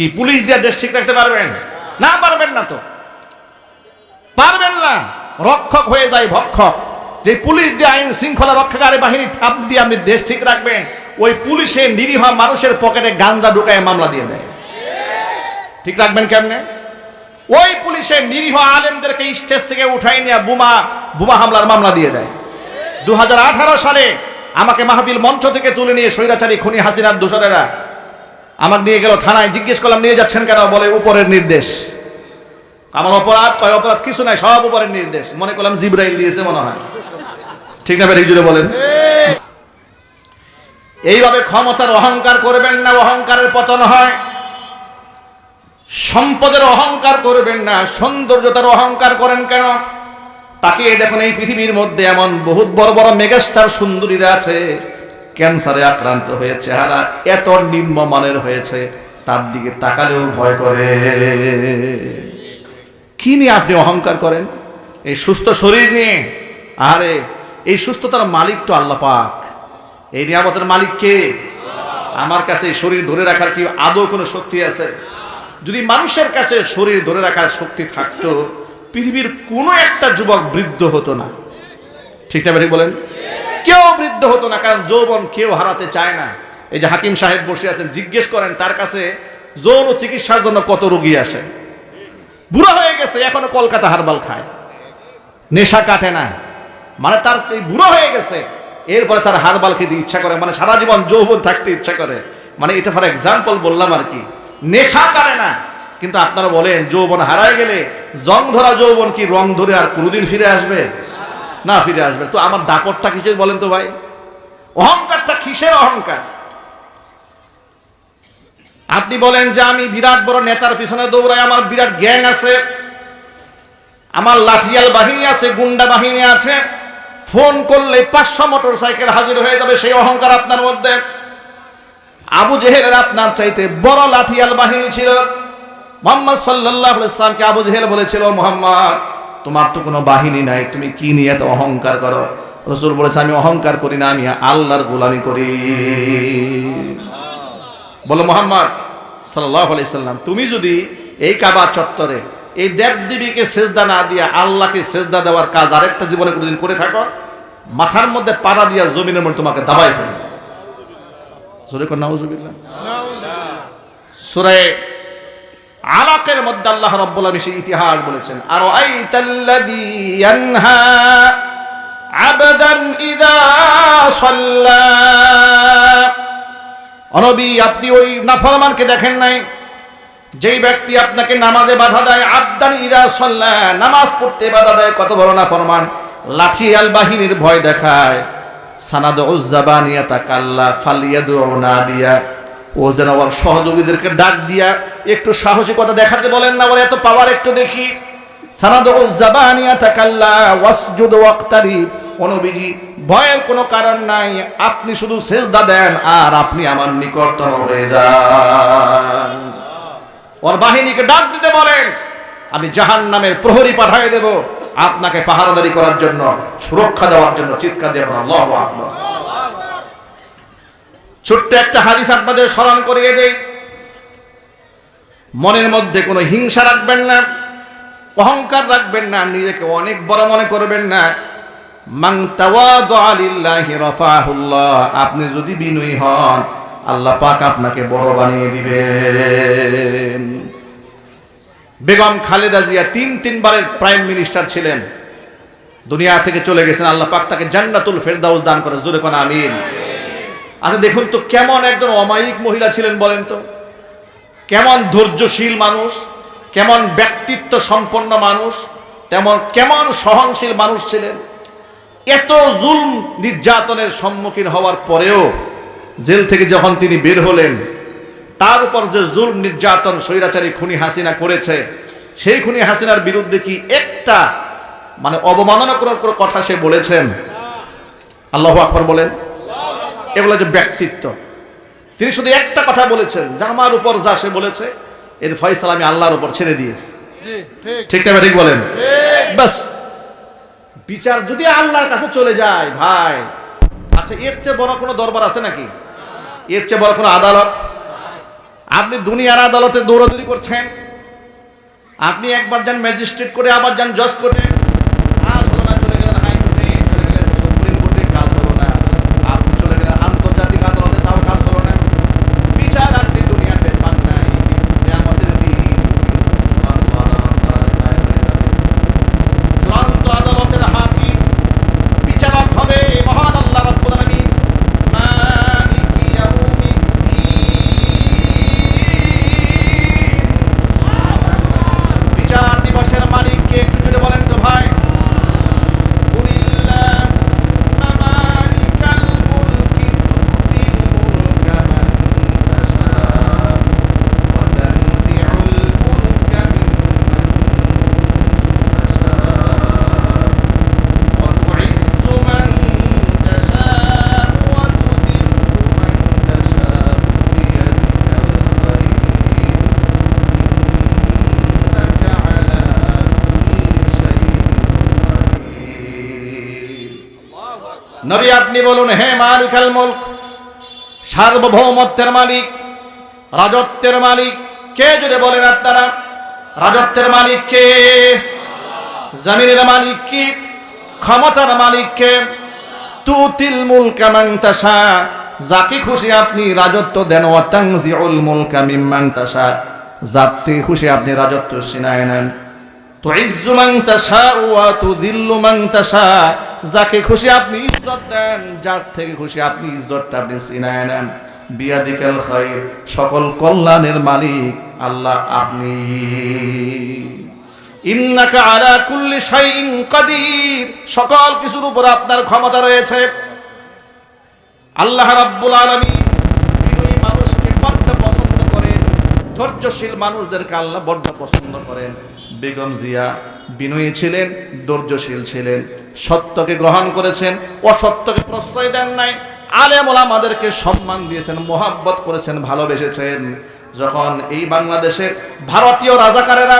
কি, পুলিশ দিয়ে দেশ ঠিক রাখতে পারবেন? না পারবেন না তো। পারবেন না। রক্ষক হয়ে যায় ভক্ষক। যে পুলিশ দিয়ে আইন শৃঙ্খলা রক্ষাকারী বাহিনী ঠাপ দিয়ে আপনি দেশ ঠিক রাখবেন, ওই পুলিশে নিরীহ মানুষের পকেটে গাঞ্জা ঢুকায় মামলা দিয়ে দেয়। ঠিক রাখবেন কেমনে? ওই পুলিশে নিরীহ আলেমদেরকে স্টেজ থেকে উঠাই নিয়ে বোমা বোমা হামলার মামলা দিয়ে দেয়। দু হাজার আঠারো সালে আমাকে মাহফিল মঞ্চ থেকে তুলে নিয়ে স্বৈরাচারী খুনি হাসিনার দোসরেরা আমাকে নিয়ে গেল থানায়, জিজ্ঞেস করলাম, নিয়ে যাচ্ছেন কেন? বলে, উপরের নির্দেশ। আমার অপরাধ, কয় অপরাধ? কিছু নাই, সব উপরের নির্দেশ। মনে করলাম জিব্রাইল দিয়েছে মনে হয়। ঠিক না বেরিয়ে জুড়ে বলেন? এইভাবে ক্ষমতার অহংকার করবেন না, অহংকারের পতন হয়। সম্পদের অহংকার করবেন না, সৌন্দর্যতার অহংকার করেন কেন? তাকে দেখুন এই পৃথিবীর মধ্যে এমন বহুত বড় বড় মেগাস্টার সুন্দরীরা আছে। ক্যান্সারে আক্রান্ত হয়ে চেহারা এত নিম্নমানের হয়েছে, তার দিকে তাকালেও ভয় করে। কি নিয়ে আপনি অহংকার করেন? এই সুস্থ শরীর নিয়ে? আরে, এই সুস্থতার মালিক তো আল্লাহ পাক। এই নিয়ামতের মালিক কে? আমার কাছে এই শরীর ধরে রাখার কি আদৌ কোনো শক্তি আছে? যদি মানুষের কাছে শরীর ধরে রাখার শক্তি থাকতো, পৃথিবীর কোনো একটা যুবক বৃদ্ধ হতো না। ঠিক না ঠিক বলেন? কেউ বৃদ্ধ হতো না, কারণ যৌবন কেউ হারাতে চায় না। এই যে হাকিম সাহেব বসে আছেন, জিজ্ঞেস করেন, তার কাছে যৌন চিকিৎসার জন্য কত রুগী আসে? বুড়া হয়ে গেছে, এখনও কলকাতা হারবাল খায়। নেশা কাটে না। মানে তার সেই বুড়ো হয়ে গেছে, এরপরে তার হারবাল খেতে ইচ্ছা করে। মানে সারা জীবন যৌবন থাকতে ইচ্ছা করে। মানে এটা ফর এক্সাম্পল বললাম আর কি। নেশা কাটে না। কিন্তু আপনারা বলেন, যৌবন হারায় গেলে জং ধরা যৌবন কি রং ধরে আর কোনোদিন ফিরে আসবে? না ফিরে আসবে। তো আমার দাপটটা কিসের বলেন তো ভাই? অহংকারটা কিসের অহংকার? আপনি বলেন যে আমি বিরাট বড় নেতার পিছনে দৌড়াই, আমার বিরাট গ্যাং আছে, আমার লাঠিয়াল বাহিনী আছে, গুন্ডা বাহিনী আছে, ফোন করলে পাঁচশো মোটর সাইকেল হাজির হয়ে যাবে সেই অহংকার আপনার মধ্যে। আবু জেহেলের আপনার চাইতে বড় লাঠিয়াল বাহিনী ছিল। মোহাম্মদ সাল্লাহ ইসলামকে আবু জেহেল বলেছিল মোহাম্মদ তোমার তো কোনো বাহিনী নাই তুমি কি নিয়ে এত অহংকার করো? রসুল বলেছে আমি অহংকার করি না আমি আল্লাহর গোলামি করি। বলো মোহাম্মদ সাল্লাহ আলাইসাল্লাম তুমি যদি এই কাবা চত্বরে এই দেব দেবীকে সেজদা না দিয়া আল্লাহকে সেজদা দেওয়ার কাজ আরেকটা জীবনে কোনোদিন করে থাকো মাথার মধ্যে পাড়া দিয়া জমিনের মধ্যে তোমাকে দাবাই ফেলবে। সূরা আলাকের মধ্যে আল্লাহ রাব্বুল আলামিন সেই ইতিহাস বলেছেন আর আইতাল্লাযী ইয়ানহা আবদান ইদা সাল্লা। অনবী, আপনি ওই নাফরমানকে দেখেন নাই? যেই ব্যক্তি আপনাকে নামাজে বাধা দেয়, আবদান ইদা সাল্লা। নামাজ পড়তে বাধা দেয়, কত বড় নাফরমান। লাঠি আল বাহিনীর ভয় দেখায় সানাদ উজ্জাবানিয়া তাকাল্লা ফালিয়াদু না দিয়া। ও যেন ওর সহযোগীদেরকে ডাক দিয়া একটু সাহসিকতা দেখাতে বলেন না, বলে এত পাওয়ার একটু দেখি। ভয়ের কোনো কারণ নাই, আপনি শুধু সেজদা দেন আর আপনি আমার নিকটতম হয়ে যান। ওর বাহিনীকে ডাক দিতে বলেন, আমি জাহান নামের প্রহরী পাঠাই দেব, আপনাকে পাহারাদারি করার জন্য, সুরক্ষা দেওয়ার জন্য চিৎকার দেব আল্লাহ আকবার। ছোট্ট একটা হাদিস আপনাদের স্মরণ করিয়ে দেই। মনের মধ্যে কোনো হিংসা রাখবেন না, অহংকার রাখবেন না, নিজেকে অনেক বড় মনে করবেন না। আপনি যদি বিনয়ী হন, আল্লাহ পাক আপনাকে বড় বানিয়ে দিবেন। বেগম খালেদা জিয়া তিন তিনবারের প্রাইম মিনিস্টার ছিলেন। দুনিয়া থেকে চলে গেছেন, আল্লাহ পাক তাকে জান্নাতুল ফেরদাউস দান করে, জোরে কোন আমিন। আচ্ছা দেখুন তো, কেমন একজন অমায়িক মহিলা ছিলেন বলেন তো? কেমন ধৈর্যশীল মানুষ, কেমন ব্যক্তিত্ব সম্পন্ন মানুষ, তেমন, কেমন সহনশীল মানুষ ছিলেন? এত জুলম নির্যাতনের সম্মুখীন হওয়ার পরেও জেল থেকে যখন তিনি বের হলেন, তার উপর যে জুলম, নির্যাতন, স্বৈরাচারী খুনি হাসিনা করেছে, সেই খুনি হাসিনার বিরুদ্ধে কি একটা মানে অবমাননা করার কথা সে বলেছেন? আল্লাহ আকবর বলেন। এগুলো যে ব্যক্তিত্ব। তিনি শুধু একটা কথা বলেছেন যে আমার উপর যা সে বলেছে এর ফয়সালা আমি আল্লাহর উপর ছেড়ে দিয়েছি। ঠিক। না ঠিক বলেন? বাস বিচার যদি আল্লাহর কাছে চলে যায় ভাই আচ্ছা এর চেয়ে বড় কোনো দরবার আছে নাকি? এর চেয়ে বড় কোনো আদালত? আপনি দুনিয়ার আদালতে দৌড়াদৌড়ি করছেন আপনি একবার যান ম্যাজিস্ট্রেট করে আবার যান জজ করে আপনি বলুন, হে মালিকাল মুলক, সার্বভৌমত্বের মালিক, রাজত্বের মালিক, কে যদি বলেন আপনারা, রাজত্বের মালিক কে? জমিনের মালিক কি? ক্ষমতার মালিককে তুতিল মুলকা মান তাশা, যাকে খুশি আপনি রাজত্ব দেন, ওয়া তানজিউল মুলকা মিম্মান তাশা যাতে খুশি আপনি রাজত্ব ছিনায় নেন। যাকে খুশি আপনি ইজ্জত দেন, যার থেকে খুশি আপনি ইজ্জতটা আপনি ছিনায় নেন। বিয়াদিকাল খায়র সকল কল্যাণের মালিক আল্লাহ আপনি। ইন্নাকা আলা কুল্লি শাইইন সকল কিছুর উপর আপনার ক্ষমতা রয়েছে। আল্লাহ রাব্বুল আলামিন মানুষকে বড্ড পছন্দ করেন। ধৈর্যশীল মানুষদেরকে আল্লাহ বড্ড পছন্দ করেন। বেগম জিয়া বিনয়ী ছিলেন, ধৈর্যশীল ছিলেন, সত্যকে গ্রহণ করেছেন, অসত্যকে প্রশ্রয় দেন নাই, আলেম আমাদেরকে সম্মান দিয়েছেন, মোহাব্বত করেছেন, ভালোবেসেছেন। যখন এই বাংলাদেশের ভারতীয় রাজাকারেরা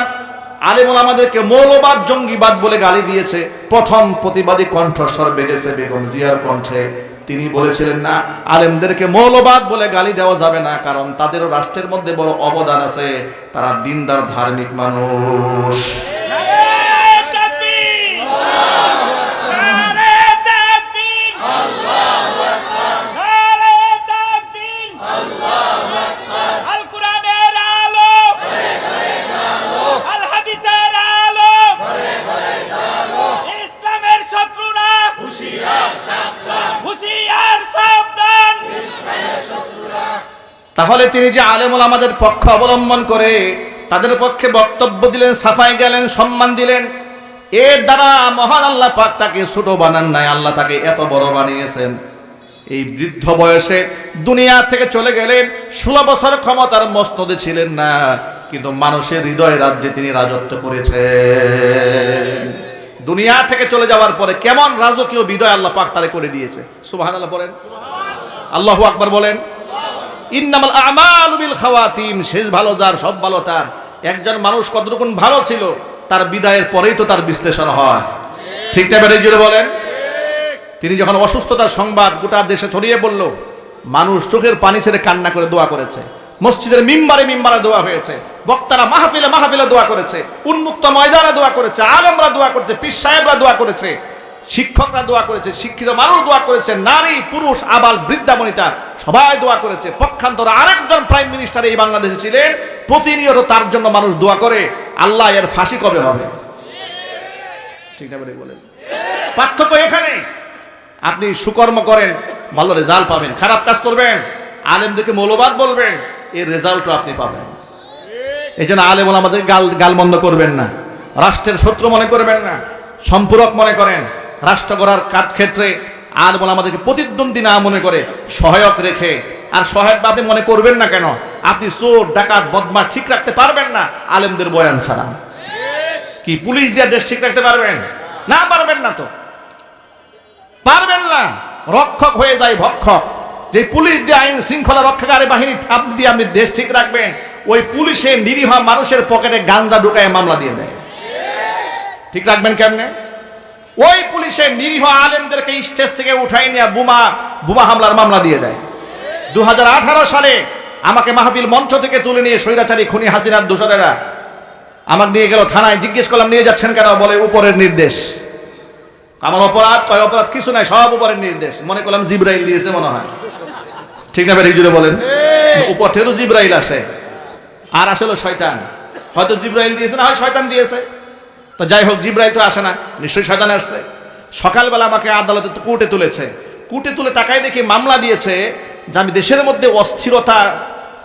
আলেমুল আমাদেরকে মৌলবাদ, জঙ্গিবাদ বলে গালি দিয়েছে, প্রথম প্রতিবাদী কণ্ঠস্বর বেড়েছে বেগম জিয়ার কণ্ঠে। তিনি বলেছিলেন, না, আলেমদেরকে মৌলবাদ বলে গালি দেওয়া যাবে না, কারণ তাদেরও রাষ্ট্রের মধ্যে বড় অবদান আছে। তারা দিনদার, ধার্মিক মানুষ। তাহলে তিনি যে আলেমুল আমাদের পক্ষ অবলম্বন করে তাদের পক্ষে বক্তব্য দিলেন, সাফাই গেলেন, সম্মান দিলেন, এর দ্বারা মহান আল্লাহ পাক তাকে ছোট বানান নাই, আল্লাহ তাকে এত বড় বানিয়েছেন। এই বৃদ্ধ বয়সে দুনিয়া থেকে চলে গেলেন, ষোলো বছর ক্ষমতার মস্তদে ছিলেন না, কিন্তু মানুষের হৃদয় রাজ্যে তিনি রাজত্ব করেছেন। দুনিয়া থেকে চলে যাওয়ার পরে কেমন রাজকীয় বিদয় আল্লাহ পাক তারে করে দিয়েছে। সুবাহান আল্লাহ বলেন। আল্লাহু আকবার বলেন। ইন্নামাল আমালু খাওয়াতিম, শেষ ভালো যার, সব ভালো তার। একজন মানুষ কতটুকুন ভালো ছিল, তার বিদায়ের পরেই তো তার বিশ্লেষণ হয়। ঠিক জুড়ে বলেন। তিনি যখন অসুস্থতার সংবাদ গোটা দেশে ছড়িয়ে বলল মানুষ চোখের পানি ছেড়ে কান্না করে দোয়া করেছে। মসজিদের মিম্বারে মিম্বারে দোয়া হয়েছে। বক্তারা মাহফিলে মাহফিলে দোয়া করেছে। উন্মুক্ত ময়দানে দোয়া করেছে। আলমরা দোয়া করেছে, পীর সাহেবরা দোয়া করেছে। শিক্ষকরা দোয়া করেছে, শিক্ষিত মানুষ দোয়া করেছে, নারী, পুরুষ, আবাল, বৃদ্ধা, বনিতা, সবাই দোয়া করেছে। পক্ষান্তরে আরেকজন প্রাইম মিনিস্টার এই বাংলাদেশে ছিলেন, প্রতিনিয়ত তার জন্য মানুষ দোয়া করে, আল্লাহ এর ফাঁসি কবে হবে? পার্থক্য এখানে। আপনি সুকর্ম করেন, ভালো রেজাল্ট পাবেন, খারাপ কাজ করবেন, আলেমদেরকে মৌলবাদ বলবেন, এর রেজাল্টও আপনি পাবেন। এই জন্য আলেম আমাদের গাল গালমন্দ করবেন না। রাষ্ট্রের শত্রু মনে করবেন না, সম্পূরক মনে করেন। রাষ্ট্র গড়ার ক্ষেত্রে বলে আমাদেরকে প্রতিদ্বন্দ্বী না মনে করে সহায়ক রেখে। আর সহায়ক আপনি মনে করবেন না কেন, আপনি চোর, ডাকাত বদমাস ঠিক রাখতে পারবেন না, আলেমদের বয়ান ছাড়া। কি পুলিশ দিয়ে দেশ ঠিক রাখতে পারবেন? না পারবেন না তো। পারবেন না। রক্ষক হয়ে যায় ভক্ষক। যে পুলিশ দিয়ে আইন শৃঙ্খলা রক্ষাকারী বাহিনী আপনি দিয়ে আপনি দেশ ঠিক রাখবেন, ওই পুলিশে নিরীহ মানুষের পকেটে গাঞ্জা ঢুকায় মামলা দিয়ে দেয়। ঠিক রাখবেন কেমনে? ওই পুলিশে নিরীহ আলেমদেরকে স্টেজ থেকে উঠাই নিয়ে বোমা বোমা হামলার মামলা দিয়ে দেয়। দু হাজার আঠারো সালে আমাকে মাহফিল মঞ্চ থেকে তুলে নিয়ে স্বৈরাচারী খুনি হাসিনার দোসরেরা আমার নিয়ে গেল থানায় জিজ্ঞেস করলাম নিয়ে যাচ্ছেন কেন? বলে উপরের নির্দেশ। আমার অপরাধ কয় অপরাধ? কিছু নাই সব উপরের নির্দেশ। মনে করলাম জিব্রাইল দিয়েছে মনে হয়। ঠিক না বেরিয়ে জুড়ে বলেন। উপর থেকেও জিব্রাইল আসে। আর আসলে শয়তান। হয়তো জিব্রাইল দিয়েছে না হয় শয়তান দিয়েছে। তো যাই হোক, জিব্রাইল তো আসে না। নিশ্চয়ই শয়তান আসছে। সকালবেলা আমাকে আদালতে কোর্টে তুলেছে। কোর্টে তুলে তাকাই দেখি মামলা দিয়েছে যে আমি দেশের মধ্যে অস্থিরতা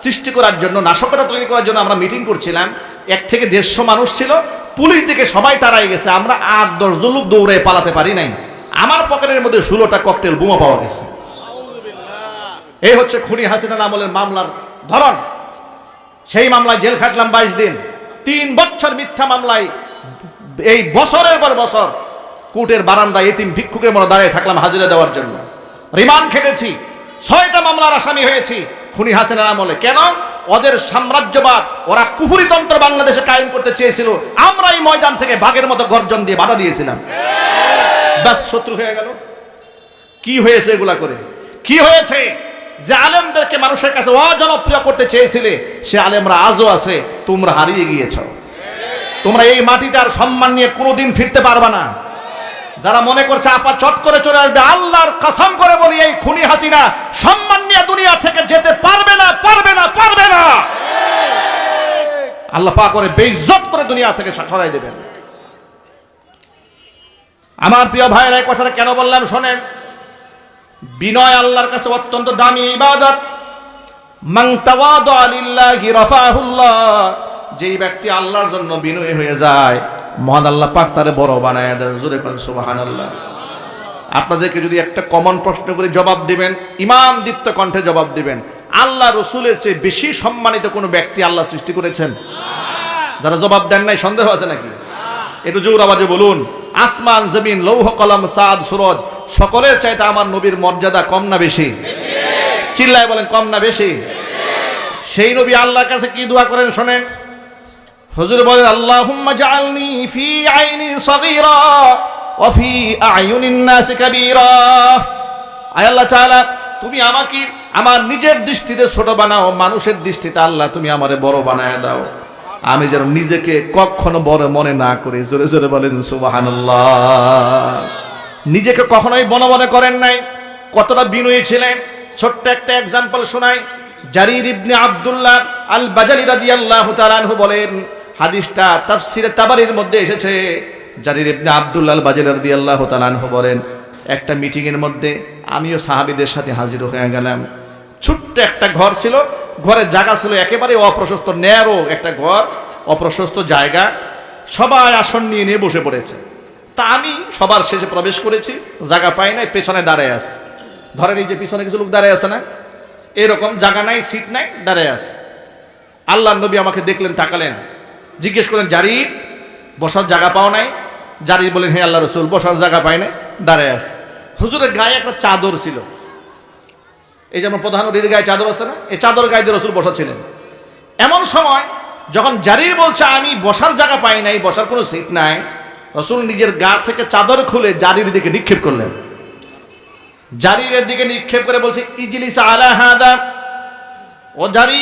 সৃষ্টি করার জন্য, নাশকতা তৈরি করার জন্য আমরা মিটিং করছিলাম। এক থেকে দেড়শো মানুষ ছিল। পুলিশ থেকে সবাই তাড়াই গেছে। আমরা আট দশজন লোক দৌড়ে পালাতে পারি নাই। আমার পকেটের মধ্যে ষোলোটা ককটেল বোমা পাওয়া গেছে। এই হচ্ছে খুনি হাসিনা আমলের মামলার ধরন। সেই মামলায় জেল খাটলাম বাইশ দিন। তিন বছর মিথ্যা মামলায় এই বছরের পর বছর কোর্টের বারান্দায় এতিম ভিক্ষুকের মতো দাঁড়িয়ে থাকলাম হাজিরা দেওয়ার জন্য। রিমান্ড খেটেছি, ছয়টা মামলার আসামি হয়েছি খুনি হাসিনার আমলে। কেন? ওদের সাম্রাজ্যবাদ, ওরা কুফুরিতন্ত্র বাংলাদেশে কায়েম করতে চেয়েছিল। আমরা এই ময়দান থেকে বাঘের মতো গর্জন দিয়ে বাধা দিয়েছিলাম। ব্যাস, শত্রু হয়ে গেল। কি হয়েছে এগুলা করে? কি হয়েছে? যে আলেমদেরকে মানুষের কাছে অজনপ্রিয় করতে চেয়েছিলে, সে আলেমরা আজও আছে, তোমরা হারিয়ে গিয়েছ। তোমরা এই মাটিতে আর সম্মান নিয়ে কোনোদিন ফিরতে পারবা না। যারা মনে করছে আপা চট করে চলে আসবে, আল্লাহর কসম করে বলি, এই খুনি হাসিনা সম্মান নিয়ে দুনিয়া থেকে যেতে পারবে না পারবে না পারবে না। আল্লাহ পা করে বেইজ্জত করে দুনিয়া থেকে সরাই দেবেন। আমার প্রিয় ভাইয়ের, এই কথাটা কেন বললাম শোনেন? বিনয় আল্লাহর কাছে অত্যন্ত দামি ইবাদত। মান তাওয়াদা লিল্লাহি রাফাহুল্লাহ। যেই ব্যক্তি আল্লাহর জন্য বিনয়ী হয়ে যায়, মহান আল্লাহ পাক তারে বড় বানায় দেন। জোরে করেন, সুবহানাল্লাহ। আপনাদেরকে যদি একটা কমন প্রশ্ন করে জবাব দিবেন ইমাম দীপ্ত কণ্ঠে জবাব দিবেন, আল্লাহ রসুলের চেয়ে বেশি সম্মানিত কোনো ব্যক্তি আল্লাহ সৃষ্টি করেছেন? যারা জবাব দেন নাই, সন্দেহ আছে নাকি? একটু জোর আওয়াজে বলুন, আসমান, জমিন, লৌহ, কলম, সাদ, সুরজ, সকলের চাইতে আমার নবীর মর্যাদা কম না বেশি? চিল্লায় বলেন, কম না বেশি? সেই নবী আল্লাহর কাছে কি দোয়া করেন শোনেন? হুজুর বলেন, আল্লাহুম্মা জাআলনি ফি আইনি সগীরা ওয়া ফি আয়ুনিন নাস কাবীরা। আয় আল্লাহ তাআলা, তুমি আমাকে, আমার নিজের দৃষ্টিতে ছোট বানাও, মানুষের দৃষ্টিতে আল্লাহ তুমি আমারে বড় বানায় দাও। আমি যেন নিজেকে কখনো বড় মনে না করি। জোরে জোরে বলেন, সুবহানাল্লাহ। নিজেকে কখনোই বনে মনে করেন নাই। কতটা বিনয়ী ছিলেন। ছোট্ট একটা এক্সাম্পল শোনাই। জারির ইবনে আব্দুল্লাহ আল বাজালি রাদিয়াল্লাহু তাআলা বলেন হাদিসটা তাফসিরে তাবারির মধ্যে এসেছে। জারির ইবনে আব্দুল্লাহ আল বাজালি রাদিয়াল্লাহু তাআলা আনহু বলেন, একটা মিটিংয়ের মধ্যে আমিও সাহাবীদের সাথে হাজির হয়ে গেলাম। ছোট্ট একটা ঘর ছিল, ঘরের জায়গা ছিল একেবারে অপ্রশস্ত, ন্যারো একটা ঘর, অপ্রশস্ত জায়গা। সবাই আসন নিয়ে নিয়ে বসে পড়েছে। তা আমি সবার শেষে প্রবেশ করেছি, জায়গা পাই নাই, পেছনে দাঁড়ায় আছে। ধরেন এই যে পিছনে কিছু লোক দাঁড়ায় আছে না? এরকম জায়গা নাই, সিট নাই, দাঁড়ায় আছে। আল্লাহ নবী আমাকে দেখলেন, তাকালেন। জিজ্ঞেস করলেন, জারি, বসার জায়গা পাও নাই? জারি বলেন হে আল্লাহ রসুল, বসার জায়গা পাই নাই, দাঁড়ায় আছে। হুজুরের গায়ে একটা চাদর ছিল। এই যেমন প্রধান অতিথির গায়ে চাদর আছে না, এই চাদর গায়ে রসুল বসা ছিলেন এমন সময় যখন জারির বলছে, আমি বসার জায়গা পাই নাই, বসার কোনো সিট নাই, রসুল নিজের গা থেকে চাদর খুলে জারির দিকে নিক্ষেপ করলেন। জারিরের দিকে নিক্ষেপ করে বলছে, ইজলিস আলা হাদা। ও জারি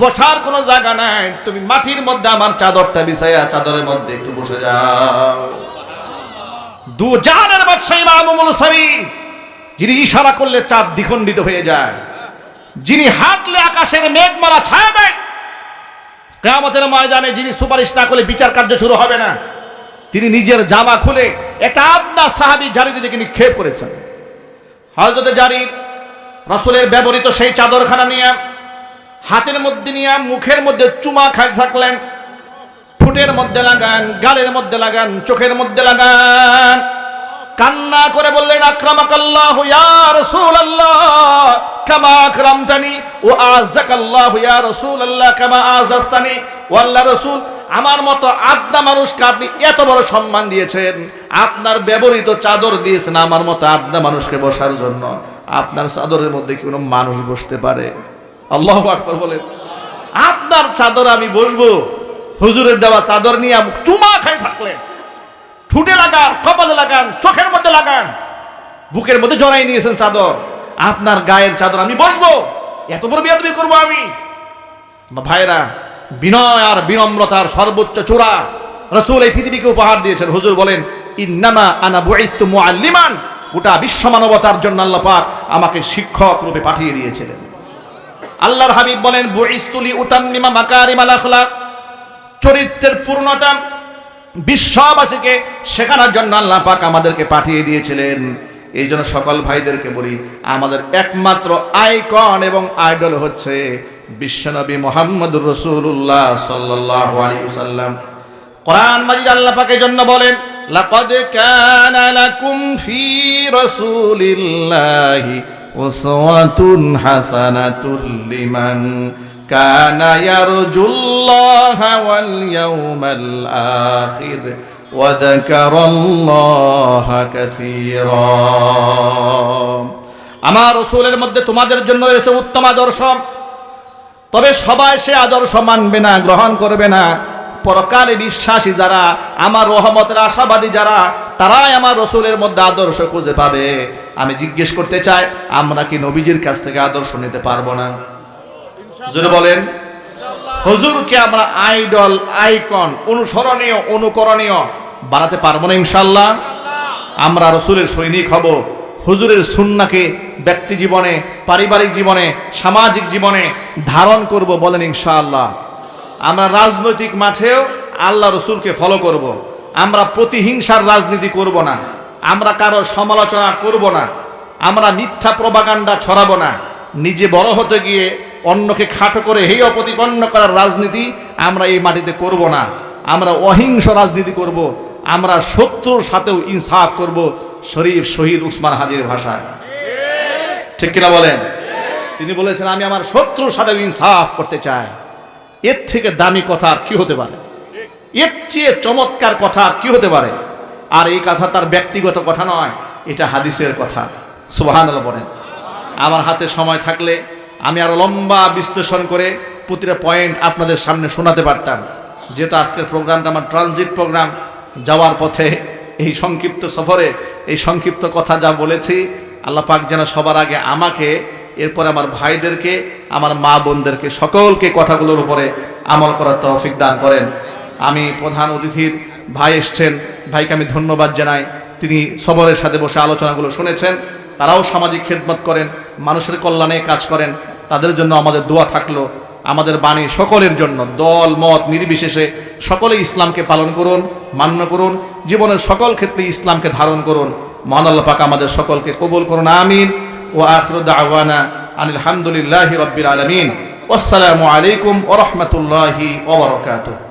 বসার কোনো জায়গা নাই। তুমি মাটির মধ্যে আমার চাদরটা বিছাইয়া চাদরের মধ্যে একটু বসে যাও। দু জাহানের সামিন, যিনি ইশারা করলে চাঁদ দ্বিখণ্ডিত হয়ে যায়, যিনি হাঁটলে আকাশের মেঘমালা ছায়া দেয়, কেয়ামতের ময়দানে যিনি সুপারিশ না করলে বিচার কার্য শুরু হবে না, তিনি নিজের জামা খুলে একটা আবনা সাহাবি জারির দিকে নিক্ষেপ করেছেন হজরতে জারি রসুলের ব্যবহৃত সেই চাদরখানা নিয়ে হাতের মধ্যে নিয়ে, মুখের মধ্যে চুমা খাই থাকলেন। ঠোঁটের মধ্যে লাগান, গালের মধ্যে লাগান, চোখের মধ্যে লাগান। কান্না করে বললেন আল্লাহ আমার মতো আদনা মানুষকে আপনি এত বড় সম্মান দিয়েছেন। আপনার ব্যবহৃত চাদর দিয়েছেন আমার মতো আদনা মানুষকে বসার জন্য। আপনার চাদরের মধ্যে কোনো মানুষ বসতে পারে? আল্লাহ আকবর বলেন, আপনার চাদর আমি বসবো। হুজুরের দেওয়া চাদর নিয়ে চুমা খাই থাকলেন। ঠুটে লাগান, কপালে লাগান, চোখের মধ্যে লাগান। বুকের মধ্যে জড়াই নিয়েছেন চাদর। আপনার গায়ের চাদর আমি বসবো। এত বড় বিয়াদবি করব আমি। ভাইরা বিনয় আর বিনম্রতার সর্বোচ্চ চূড়া রসুল এই পৃথিবীকে উপহার দিয়েছেন। হুজুর বলেন, ইন্নামা আনা বুইতু মুআল্লিমান। গোটা বিশ্ব মানবতার জন্য আল্লাহ পাক আমাকে শিক্ষক রূপে পাঠিয়ে দিয়েছিলেন। আল্লাহর হাবিব বলেন, বুইস্তুলি উতাম্মিমা মাকারিমাল আখলাক। চরিত্রের পূর্ণতা বিশ্ববাসীকে শেখানোর জন্য আল্লাহ পাক আমাদেরকে পাঠিয়ে দিয়েছিলেন। এই জন্য সকল ভাইদেরকে বলি, আমাদের একমাত্র আইকন এবং আইডল হচ্ছে বিশ্বনবী মোহাম্মদুর রসুল্লাহ সাল্লাহ আলী সাল্লাম কোরআন মাজিদ আল্লাহ পাকের জন্য বলেন, লাকাদ কানা লাকুম ফি রাসূলিল্লাহি উসওয়াতুন হাসানাতুল লিমান কানা ইয়ারজুল্লাহা ওয়াল ইয়াউমাল আখির ওয়া যাকারাল্লাহা কাসীরা। আমার রসুলের মধ্যে তোমাদের জন্য রয়েছে উত্তম আদর্শ। তবে সবাই সে আদর্শ মানবে না, গ্রহণ করবে না। পরকালে বিশ্বাসী যারা, আমার রহমতের আশাবাদী যারা, তারাই আমার রসুলের মধ্যে আদর্শ খুঁজে পাবে। আমি জিজ্ঞেস করতে চাই, আমরা কি নবীজির কাছ থেকে আদর্শ নিতে পারব না? যদি বলেন। হুজুরকে আমরা আইডল, আইকন, অনুসরণীয়, অনুকরণীয় বানাতে পারব না ইনশাল্লাহ আমরা রসুলের সৈনিক হব, হুজুরের সুন্নাকে ব্যক্তি জীবনে, পারিবারিক জীবনে, সামাজিক জীবনে ধারণ করব বলেন ইনশাআল্লাহ। আমরা রাজনৈতিক মাঠেও আল্লাহ রসুলকে ফলো করব। আমরা প্রতিহিংসার রাজনীতি করব না। আমরা কারও সমালোচনা করব না, আমরা মিথ্যা প্রবাগান্ডা ছড়াবো না। নিজে বড় হতে গিয়ে অন্যকে খাটো করে হেয় প্রতিপন্ন করার রাজনীতি আমরা এই মাটিতে করব না। আমরা অহিংস রাজনীতি করব, আমরা শত্রুর সাথেও ইনসাফ করব, শরীফ শহীদ উসমান হাজির ভাষায়। ঠিক কিনা বলেন? তিনি বলেছেন, আমি আমার শত্রুর সাথেও ইনসাফ করতে চাই। এর থেকে দামি কথা আর কি হতে পারে? এর চেয়ে চমৎকার কথা আর কি হতে পারে? আর এই কথা তার ব্যক্তিগত কথা নয়, এটা হাদিসের কথা। সুবাহান বলেন। আমার হাতে সময় থাকলে আমি আরও লম্বা বিশ্লেষণ করে প্রতিটা পয়েন্ট আপনাদের সামনে শোনাতে পারতাম। যেহেতু আজকের প্রোগ্রামটা আমার ট্রানজিট প্রোগ্রাম, যাওয়ার পথে এই সংক্ষিপ্ত সফরে এই সংক্ষিপ্ত কথা যা বলেছি, আল্লাহ পাক যেন সবার আগে আমাকে, এরপরে আমার ভাইদেরকে, আমার মা বোনদেরকে, সকলকে কথাগুলোর উপরে আমল করার তৌফিক দান করেন। আমি প্রধান অতিথির ভাই এসছেন ভাইকে আমি ধন্যবাদ জানাই। তিনি সবরের সাথে বসে আলোচনাগুলো শুনেছেন, তারাও সামাজিক খেদমত করেন, মানুষের কল্যাণে কাজ করেন, তাদের জন্য আমাদের দোয়া থাকল। আমাদের বাণী সকলের জন্য, দল, মত, নির্বিশেষে সকলে ইসলামকে পালন করুন, মান্য করুন, জীবনের সকল ক্ষেত্রে ইসলামকে ধারণ করুন। মহান আল্লাহ পাক আমাদের সকলকে কবুল করুন, আমিন। ও আখর দাওয়ানা আনিল রব্বিল আলমিন। আসসালামু আলাইকুম ওরহমতুল্লাহি ওবরকাতুহ